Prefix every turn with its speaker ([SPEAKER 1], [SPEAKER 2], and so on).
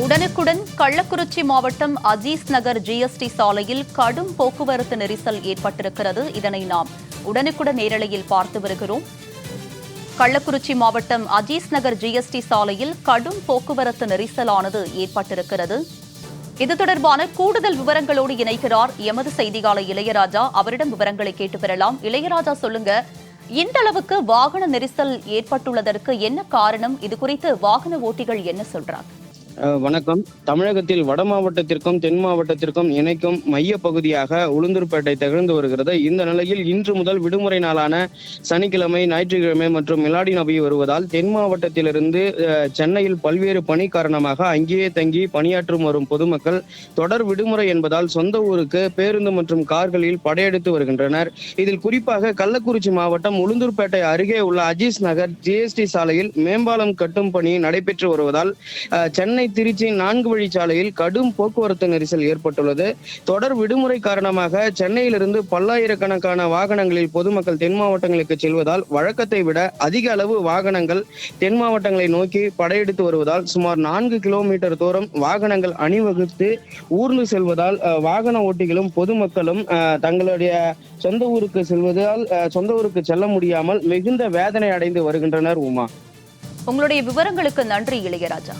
[SPEAKER 1] உடனுக்குடன் கள்ளக்குறிச்சி மாவட்டம் அஜீஸ் நகர் ஜிஎஸ்டி சாலையில் கடும் போக்குவரத்து நெரிசல் ஏற்பட்டிருக்கிறது. இதனை நாம் உடனுக்குடன் நேரலையில் பார்த்து வருகிறோம். கள்ளக்குறிச்சி மாவட்டம் அஜீஸ் நகர் ஜிஎஸ்டி சாலையில் கடும் போக்குவரத்து நெரிசலானது ஏற்பட்டிருக்கிறது. இது தொடர்பான கூடுதல் விவரங்களோடு இணைகிறார் எமது செய்தியாளர் இளையராஜா. அவரிடம் விவரங்களை கேட்டு பெறலாம். இளையராஜா சொல்லுங்க. இந்த அளவுக்கு வாகன நெரிசல் ஏற்பட்டுள்ளதற்கு என்ன காரணம்? இது குறித்து வாகன ஓட்டிகள் என்ன சொல்றாங்க?
[SPEAKER 2] வணக்கம். தமிழகத்தில் வட மாவட்டத்திற்கும் தென் மாவட்டத்திற்கும் இணைக்கும் மைய பகுதியாக உளுந்தூர்பேட்டை திகழ்ந்து வருகிறது. இந்த நிலையில் இன்று முதல் விடுமுறை நாளான சனிக்கிழமை ஞாயிற்றுக்கிழமை மற்றும் மிலாடி நபி வருவதால் தென் மாவட்டத்திலிருந்து சென்னையில் பல்வேறு பணி காரணமாக அங்கேயே தங்கி பணியாற்றும் வரும் பொதுமக்கள் தொடர் விடுமுறை என்பதால் சொந்த ஊருக்கு பேருந்து மற்றும் கார்களில் படையெடுத்து வருகின்றனர். இதில் குறிப்பாக கள்ளக்குறிச்சி மாவட்டம் உளுந்தூர்பேட்டை அருகே உள்ள அஜீஸ் நகர் ஜிஎஸ்டி சாலையில் மேம்பாலம் கட்டும் பணி நடைபெற்று வருவதால் சென்னை சென்னை திருச்சி நான்கு வழிச்சாலையில் கடும் போக்குவரத்து நெரிசல் ஏற்பட்டுள்ளது. தொடர் விடுமுறை காரணமாக சென்னையிலிருந்து பல்லாயிரக்கணக்கான வாகனங்களில் பொதுமக்கள் தென் மாவட்டங்களுக்கு செல்வதால் வழக்கத்தை விட அதிக அளவு வாகனங்கள் தென் மாவட்டங்களை நோக்கி படையெடுத்து வருவதால் சுமார் நான்கு கிலோமீட்டர் தூரம் வாகனங்கள் அணிவகுத்து ஊர்ந்து செல்வதால் வாகன ஓட்டிகளும் பொதுமக்களும் தங்களுடைய சொந்த ஊருக்கு செல்வதால் சொந்த ஊருக்கு செல்ல முடியாமல் மிகுந்த வேதனை அடைந்து வருகின்றனர் உமா.
[SPEAKER 1] உங்களுடைய விவரங்களுக்கு நன்றி இளையராஜா.